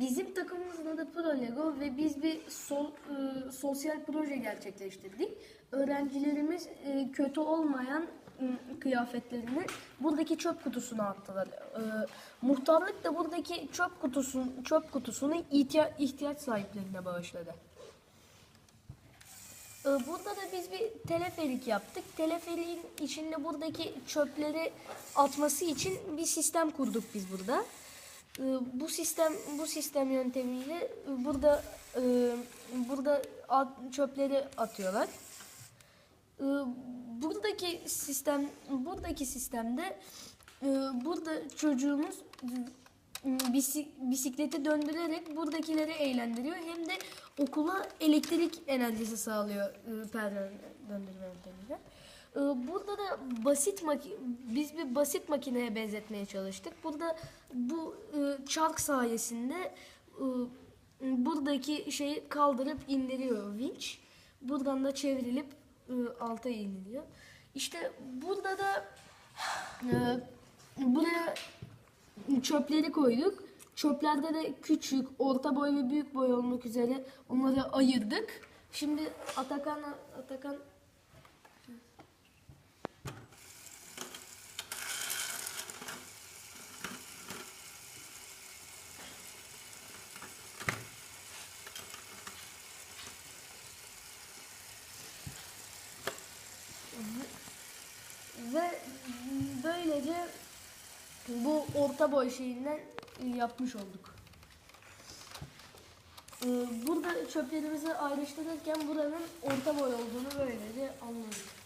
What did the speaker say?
bizim takımımızın adı Pro Lego ve biz bir sol, e, sosyal proje gerçekleştirdik. Öğrencilerimiz e, kötü olmayan e, kıyafetlerini buradaki çöp kutusuna attılar. E, muhtarlık da buradaki çöp kutusun çöp kutusunu ihtiya- ihtiyaç sahiplerine bağışladı. Ee, Burada da biz bir teleferik yaptık. Teleferiğin içinde buradaki çöpleri atması için bir sistem kurduk biz burada. Ee, Bu sistem bu sistem yöntemiyle e, burada e, burada çöpleri atıyorlar. Ee, Buradaki sistem buradaki sistemde e, burada çocuğumuz bisi- bisikleti döndürerek buradakileri eğlendiriyor hem de okula elektrik enerjisi sağlıyor e, perden döndürme yöntemiyle. E, Burada da basit biz bir basit makineye benzetmeye çalıştık. Burada bu e, çark sayesinde e, buradaki şeyi kaldırıp indiriyor vinç. Buradan da çevrilip e, alta iniliyor. İşte burada da buraya çöpleri koyduk. Çöplerde de küçük, orta boy ve büyük boy olmak üzere onları ayırdık. Şimdi Atakan Atakan ve böylece bu orta boy şeyinden yapmış olduk. Ee, Burada çöplerimizi ayrıştırırken buranın orta boy olduğunu böylece anladık.